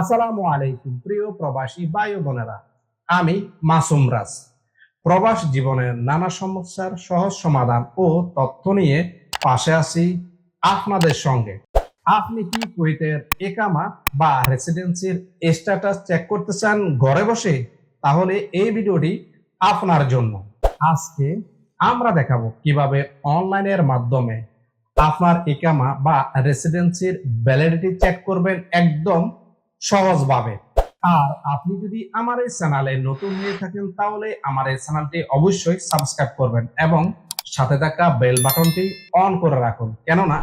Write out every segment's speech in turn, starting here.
আসসালামু আলাইকুম, প্রিয় প্রবাসী ভাই বোনেরা। আমি মাসুম রাজ। প্রবাস জীবনের নানা সমস্যার সহজ সমাধান ও তথ্য নিয়ে পাশে আছি আপনাদের সঙ্গে। আপনি কি কুয়েতের একামা বা রেসিডেন্সির স্ট্যাটাস চেক করতে চান ঘরে বসে? তাহলে এই ভিডিওটি আপনার জন্য। আজকে আমরা দেখাবো কীভাবে অনলাইনের মাধ্যমে আপনার একামা বা রেসিডেন্সির ভ্যালিডিটি চেক করবেন একদম সহজভাবে। আর আপনি যদি আমার এই চ্যানেলে নতুন হয়ে থাকেন, তাহলে আমার এই চ্যানেলটি অবশ্যই সাবস্ক্রাইব করবেন এবং সাথে থাকা বেল বাটনটি অন করে রাখুন। কেননা,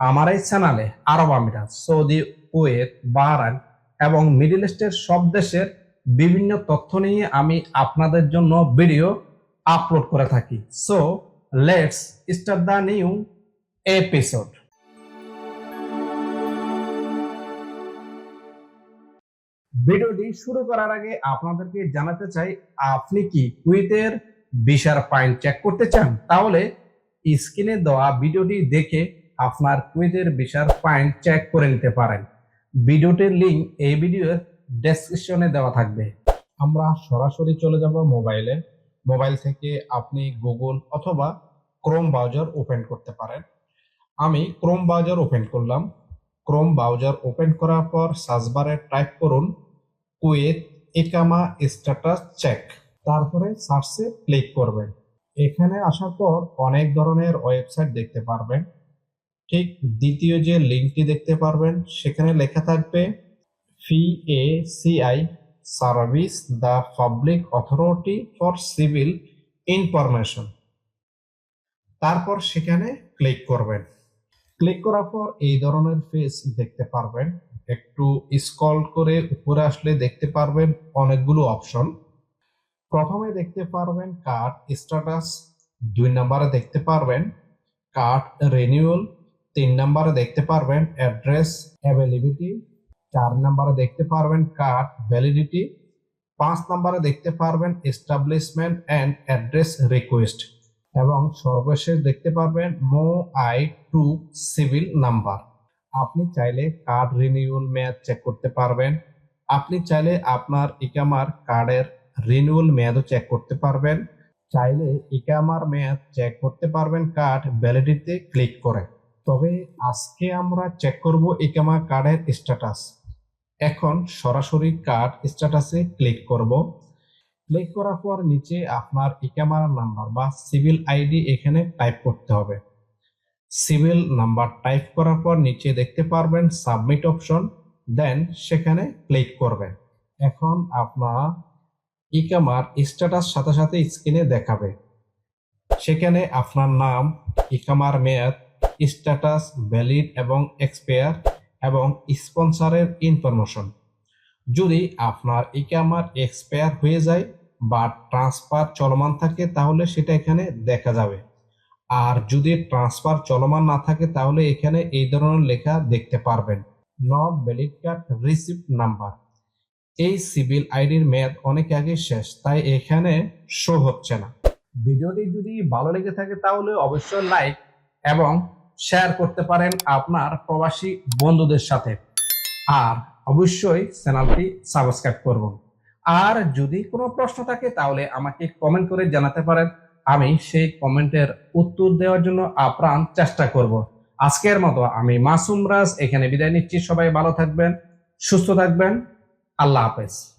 আমার এই চ্যানেলে আরব আমিরাত, সৌদি, কুয়েত, বাহরাইন এবং মিডিল ইস্টের সব দেশের বিভিন্ন তথ্য নিয়ে আমি আপনাদের জন্য ভিডিও আপলোড করে থাকি। So let's start the new episode ভিডিওটি শুরু করার আগে আপনাদেরকে জানাতে চাই, আপনি কি কুইতের ভিসার ফাইন চেক করতে চান? তাহলে স্ক্রিনে দেওয়া ভিডিওটি দেখে আপনার কুইতের ভিসার ফাইন চেক করে নিতে পারেন। ভিডিওটির লিংক এই ভিডিওর ডেসক্রিপশনে দেওয়া থাকবে। আমরা সরাসরি চলে যাব মোবাইলে মোবাইল থেকে আপনি গুগল অথবা ক্রোম ব্রাউজার ওপেন করতে পারেন। আমি ক্রোম ব্রাউজার ওপেন করলাম। ক্রোম ব্রাউজার ওপেন করার পর সার্চবারে টাইপ করুন কুয়েত একামা স্ট্যাটাস চেক তারপরে সার্চে ক্লিক করবেন। এখানে আসার পর অনেক ধরনের ওয়েবসাইট দেখতে পারবেন। ঠিক দ্বিতীয় যে লিঙ্কটি দেখতে পারবেন, সেখানে লেখা থাকবে ফি এ CI service the public authority for civil information তারপর সেখানে ক্লিক করবেন। ক্লিক করার পর এই ধরনের পেজ দেখতে পারবেন। একটু স্কল করে উপরে আসলে দেখতে পারবেন অনেকগুলো অপশন প্রথমে দেখতে পারবেন কার্ড স্ট্যাটাস দুই নম্বরে দেখতে পারবেন কার্ড রিনিউয়াল তিন নম্বরে দেখতে পারবেন অ্যাড্রেস অ্যাভেলেবিলিটি চার নম্বরে দেখতে পারবেন কার্ড ভ্যালিডিটি পাঁচ নম্বরে দেখতে পারবেন এস্টাবলিশমেন্ট অ্যান্ড অ্যাড্রেস রিকোয়েস্ট এবং সর্বশেষ দেখতে পারবেন মো আই টু সিভিল নাম্বার আপনি চাইলে কার্ড রিনিউয়াল মেয়াদ চেক করতে পারবেন। আপনি চাইলে আপনার ইকামার কার্ডের রিনিউয়াল মেয়াদও চেক করতে পারবেন। চাইলে ইকামার মেয়াদ চেক করতে পারবেন কার্ড ভ্যালিডিটিতে ক্লিক করে। তবে আজকে আমরা চেক করব ইকামা কার্ডের স্ট্যাটাস এখন সরাসরি কার্ড স্ট্যাটাসে ক্লিক করব। ক্লিক করার পর নিচে আপনার ইকামার নাম্বার বা সিভিল আইডি এখানে টাইপ করতে হবে। সিভিল নাম্বার টাইপ করার পর নিচে দেখতে পারবেন সাবমিট অপশন, দেন সেখানে ক্লিক করবেন এখন আপনার ইকামার স্ট্যাটাস সাথে সাথে স্ক্রিনে দেখাবে। সেখানে আপনার নাম, ইকামার মেয়াদ, স্ট্যাটাস, ভ্যালিড এবং এক্সপায়ার এবং স্পন্সরের ইনফরমেশন। যদি আপনার ইকামার এক্সপায়ার হয়ে যায় বা ট্রান্সফার চলমান থাকে, তাহলে সেটা এখানে দেখা যাবে। আর যদি ট্রান্সফার চলমান না থাকে, তাহলে এখানে এই ধরনের লেখা দেখতে পারবেন। Not valid card receipt number এই সিভিল আইডির মেয়াদ অনেক আগে শেষ, তাই এখানে শো হচ্ছে না। ভিডিওটি যদি ভালো লেগে থাকে, তাহলে অবশ্যই লাইক এবং শেয়ার করতে পারেন আপনার প্রবাসী বন্ধুদের সাথে। আর অবশ্যই চ্যানেলটি সাবস্ক্রাইব করুন। আর যদি কোনো প্রশ্ন থাকে, তাহলে আমাকে কমেন্ট করে জানাতে পারেন। আমি সেই কমেন্টের উত্তর দেওয়ার জন্য আপ্রাণ চেষ্টা করব। আজকের মতো আমি মাসুম রাজ এখানে বিদায় নিচ্ছি। সবাই ভালো থাকবেন, সুস্থ থাকবেন। আল্লাহ হাফেজ।